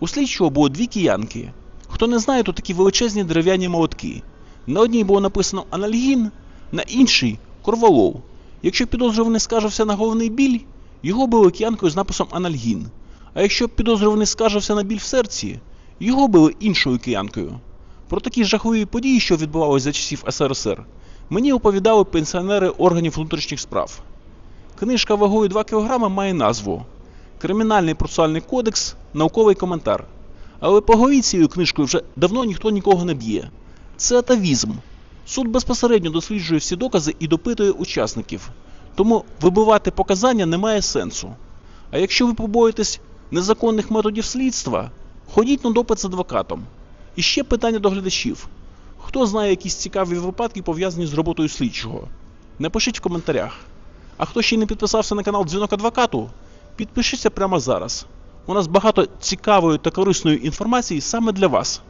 У слідчого було дві киянки. Хто не знає, то такі величезні дерев'яні молотки. На одній було написано анальгін, на іншій корвалол. Якщо підозрюваний скаржився на головний біль, його били киянкою з написом анальгін. А якщо підозрюваний скаржився на біль в серці, його били іншою киянкою. Про такі жахливі події, що відбувалися за часів СРСР, мені оповідали пенсіонери органів внутрішніх справ. Книжка вагою 2 кг має назву Кримінальний процесуальний кодекс, науковий коментар. Але по голові цією книжкою вже давно ніхто нікого не б'є. Це атавізм. Суд безпосередньо досліджує всі докази і допитує учасників. Тому вибивати показання немає сенсу. А якщо ви побоїтесь незаконних методів слідства, ходіть на допит з адвокатом. І ще питання до глядачів. Хто знає якісь цікаві випадки, пов'язані з роботою слідчого? Напишіть в коментарях. А хто ще не підписався на канал Дзвінок Адвокату, підпишіться прямо зараз. У нас багато цікавої та корисної інформації саме для вас.